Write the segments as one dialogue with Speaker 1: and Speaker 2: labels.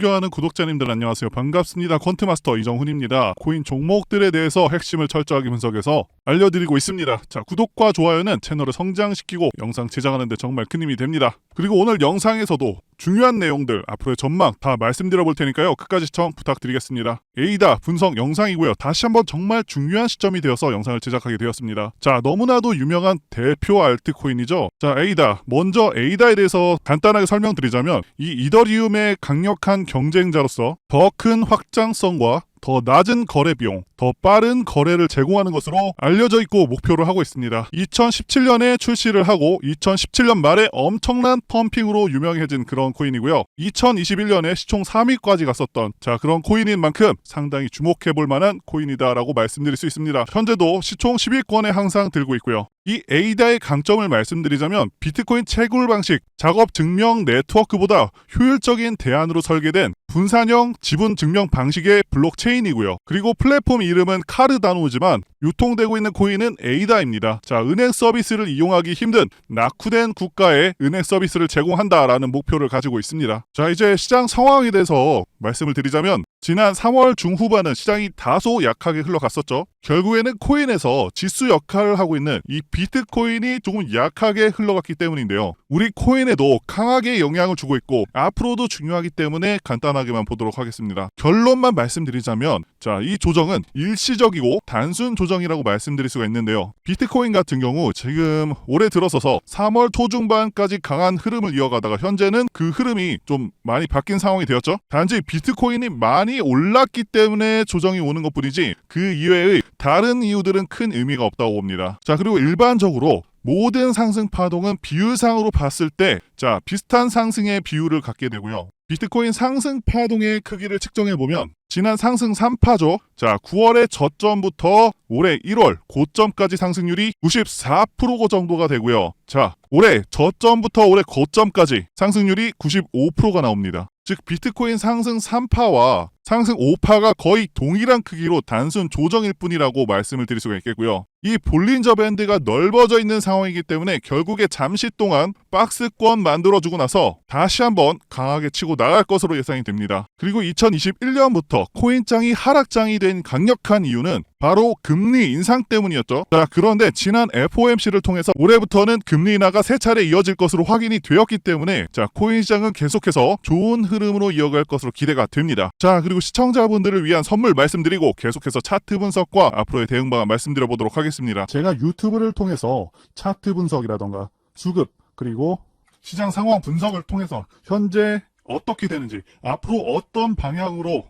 Speaker 1: 존경하는 구독자님들 안녕하세요. 반갑습니다. 퀀트마스터 이정훈입니다. 코인 종목들에 대해서 핵심을 철저하게 분석해서 알려드리고 있습니다. 자, 구독과 좋아요는 채널을 성장시키고 영상 제작하는데 정말 큰 힘이 됩니다. 그리고 오늘 영상에서도 중요한 내용들 앞으로의 전망 다 말씀드려 볼 테니까요. 끝까지 시청 부탁드리겠습니다. 에이다 분석 영상이고요. 다시 한번 정말 중요한 시점이 되어서 영상을 제작하게 되었습니다. 자, 너무나도 유명한 대표 알트코인이죠. 자, 에이다. 먼저 에이다에 대해서 간단하게 설명드리자면 이 이더리움의 강력한 경쟁자로서 더 큰 확장성과 더 낮은 거래 비용, 더 빠른 거래를 제공하는 것으로 알려져 있고 목표를 하고 있습니다. 2017년에 출시를 하고 2017년 말에 엄청난 펌핑으로 유명해진 그런 코인이고요. 2021년에 시총 3위까지 갔었던 자 그런 코인인 만큼 상당히 주목해 볼 만한 코인이다라고 말씀드릴 수 있습니다. 현재도 시총 10위권에 항상 들고 있고요. 이 에이다의 강점을 말씀드리자면 비트코인 채굴 방식, 작업 증명 네트워크보다 효율적인 대안으로 설계된 분산형 지분 증명 방식의 블록체인이고요. 그리고 플랫폼 이름은 카르다노지만 유통되고 있는 코인은 에이다입니다. 자, 은행 서비스를 이용하기 힘든 낙후된 국가에 은행 서비스를 제공한다라는 목표를 가지고 있습니다. 자, 이제 시장 상황에 대해서 말씀을 드리자면 지난 3월 중후반은 시장이 다소 약하게 흘러갔었죠. 결국에는 코인에서 지수 역할을 하고 있는 이 비트코인이 조금 약하게 흘러갔기 때문인데요. 우리 코인에도 강하게 영향을 주고 있고 앞으로도 중요하기 때문에 간단하게만 보도록 하겠습니다. 결론만 말씀드리자면 자, 이 조정은 일시적이고 단순 조정 이라고 말씀드릴 수가 있는데요. 비트코인 같은 경우 지금 올해 들어서서 3월 초중반까지 강한 흐름을 이어가다가 현재는 그 흐름이 좀 많이 바뀐 상황이 되었죠. 단지 비트코인이 많이 올랐기 때문에 조정이 오는 것뿐이지 그 이외의 다른 이유들은 큰 의미가 없다고 봅니다. 자, 그리고 일반적으로 모든 상승 파동은 비율상으로 봤을 때, 자, 비슷한 상승의 비율을 갖게 되고요. 비트코인 상승 파동의 크기를 측정해 보면 지난 상승 3파죠. 자, 9월의 저점부터 올해 1월 고점까지 상승률이 94% 정도가 되고요. 자, 올해 저점부터 올해 고점까지 상승률이 95%가 나옵니다. 즉 비트코인 상승 3파와 상승 5파가 거의 동일한 크기로 단순 조정일 뿐이라고 말씀을 드릴 수가 있겠고요. 이 볼린저 밴드가 넓어져 있는 상황이기 때문에 결국에 잠시 동안 박스권 만들어주고 나서 다시 한번 강하게 치고 나갈 것으로 예상이 됩니다. 그리고 2021년부터 코인장이 하락장이 된 강력한 이유는 바로 금리 인상 때문이었죠. 자, 그런데 지난 FOMC를 통해서 올해부터는 금리 인하가 세 차례 이어질 것으로 확인이 되었기 때문에 자, 코인 시장은 계속해서 좋은 흐름으로 이어갈 것으로 기대가 됩니다. 자, 그리고 시청자분들을 위한 선물 말씀드리고 계속해서 차트 분석과 앞으로의 대응 방안 말씀드려 보도록 하겠습니다. 제가 유튜브를 통해서 차트 분석이라던가 수급 그리고 시장 상황 분석을 통해서 현재 어떻게 되는지 앞으로 어떤 방향으로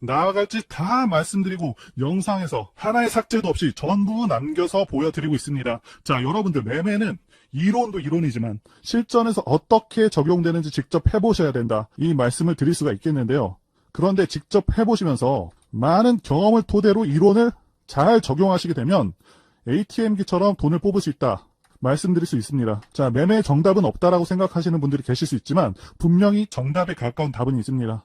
Speaker 1: 나아갈지 다 말씀드리고 영상에서 하나의 삭제도 없이 전부 남겨서 보여드리고 있습니다. 자, 여러분들 매매는 이론도 이론이지만 실전에서 어떻게 적용되는지 직접 해보셔야 된다. 이 말씀을 드릴 수가 있겠는데요. 그런데 직접 해보시면서 많은 경험을 토대로 이론을 잘 적용하시게 되면 ATM기처럼 돈을 뽑을 수 있다. 말씀드릴 수 있습니다. 자, 매매 정답은 없다라고 생각하시는 분들이 계실 수 있지만 분명히 정답에 가까운 답은 있습니다.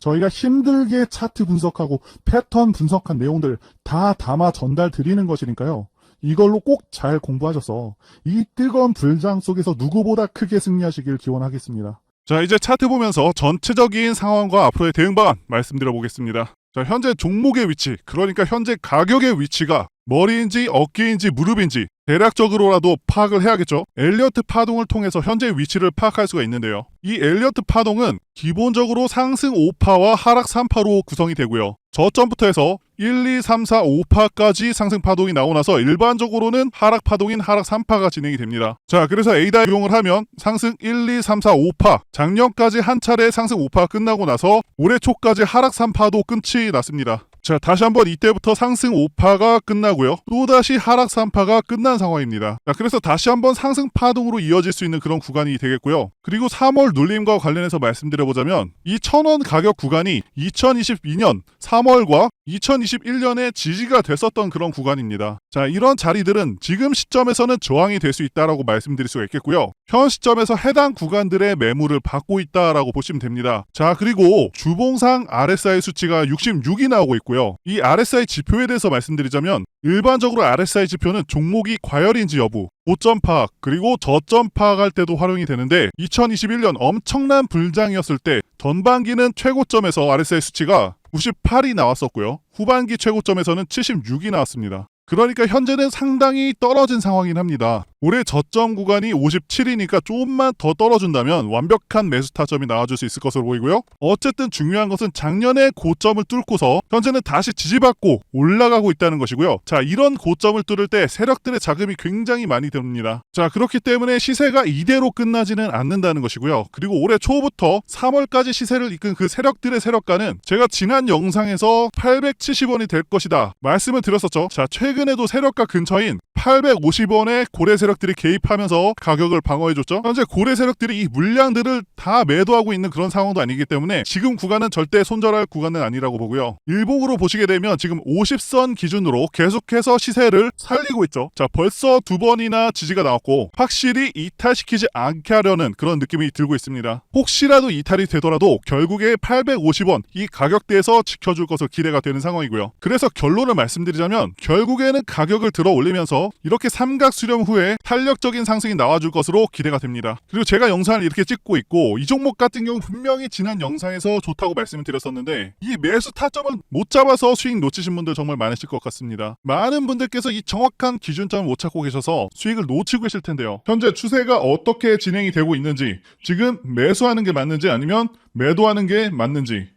Speaker 1: 저희가 힘들게 차트 분석하고 패턴 분석한 내용들 다 담아 전달 드리는 것이니까요. 이걸로 꼭 잘 공부하셔서 이 뜨거운 불장 속에서 누구보다 크게 승리하시길 기원하겠습니다. 자, 이제 차트 보면서 전체적인 상황과 앞으로의 대응 방안 말씀드려 보겠습니다. 자, 현재 종목의 위치, 그러니까 현재 가격의 위치가 머리인지 어깨인지 무릎인지 대략적으로라도 파악을 해야겠죠. 엘리어트 파동을 통해서 현재 위치를 파악할 수가 있는데요. 이 엘리어트 파동은 기본적으로 상승 5파와 하락 3파로 구성이 되고요. 저점부터 해서 1, 2, 3, 4, 5파까지 상승 파동이 나오고 나서 일반적으로는 하락 파동인 하락 3파가 진행이 됩니다. 자, 그래서 A다 이용을 하면 상승 1, 2, 3, 4, 5파, 작년까지 한 차례 상승 5파 끝나고 나서 올해 초까지 하락 3파도 끝이 났습니다. 자, 다시 한번 이때부터 상승 5파가 끝나고요. 또다시 하락 3파가 끝난 상황입니다. 자, 그래서 다시 한번 상승 파동으로 이어질 수 있는 그런 구간이 되겠고요. 그리고 3월 눌림과 관련해서 말씀드려보자면 이 천원 가격 구간이 2022년 3월과 2021년에 지지가 됐었던 그런 구간입니다. 자, 이런 자리들은 지금 시점에서는 저항이 될 수 있다라고 말씀드릴 수가 있겠고요. 현 시점에서 해당 구간들의 매물을 받고 있다라고 보시면 됩니다. 자, 그리고 주봉상 RSI 수치가 66이 나오고 있고요. 이 RSI 지표에 대해서 말씀드리자면 일반적으로 RSI 지표는 종목이 과열인지 여부, 고점 파악, 그리고 저점 파악할 때도 활용이 되는데 2021년 엄청난 불장이었을 때 전반기는 최고점에서 RSI 수치가 98이 나왔었고요. 후반기 최고점에서는 76이 나왔습니다. 그러니까 현재는 상당히 떨어진 상황이긴 합니다. 올해 저점 구간이 57이니까 조금만 더 떨어진다면 완벽한 매수 타점이 나와줄 수 있을 것으로 보이고요. 어쨌든 중요한 것은 작년에 고점을 뚫고서 현재는 다시 지지받고 올라가고 있다는 것이고요. 자, 이런 고점을 뚫을 때 세력들의 자금이 굉장히 많이 됩니다. 자, 그렇기 때문에 시세가 이대로 끝나지는 않는다는 것이고요. 그리고 올해 초부터 3월까지 시세를 이끈 그 세력들의 세력가는 제가 지난 영상에서 870원이 될 것이다 말씀을 드렸었죠. 자, 최근에도 세력가 근처인 850원의 고래 세력들이 개입하면서 가격을 방어해줬죠. 현재 고래 세력들이 이 물량들을 다 매도하고 있는 그런 상황도 아니기 때문에 지금 구간은 절대 손절할 구간은 아니라고 보고요. 일봉으로 보시게 되면 지금 50선 기준으로 계속해서 시세를 살리고 있죠. 자, 벌써 두 번이나 지지가 나왔고 확실히 이탈시키지 않게 하려는 그런 느낌이 들고 있습니다. 혹시라도 이탈이 되더라도 결국에 850원 이 가격대에서 지켜줄 것으로 기대가 되는 상황이고요. 그래서 결론을 말씀드리자면 결국에는 가격을 들어 올리면서 이렇게 삼각 수렴 후에 탄력적인 상승이 나와줄 것으로 기대가 됩니다. 그리고 제가 영상을 이렇게 찍고 있고 이 종목 같은 경우 분명히 지난 영상에서 좋다고 말씀을 드렸었는데 이 매수 타점을 못 잡아서 수익 놓치신 분들 정말 많으실 것 같습니다. 많은 분들께서 이 정확한 기준점을 못 찾고 계셔서 수익을 놓치고 계실 텐데요. 현재 추세가 어떻게 진행이 되고 있는지 지금 매수하는 게 맞는지 아니면 매도하는 게 맞는지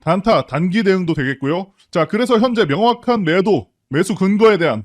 Speaker 1: 단타 단기 대응도 되겠고요. 자, 그래서 현재 명확한 매도 매수 근거에 대한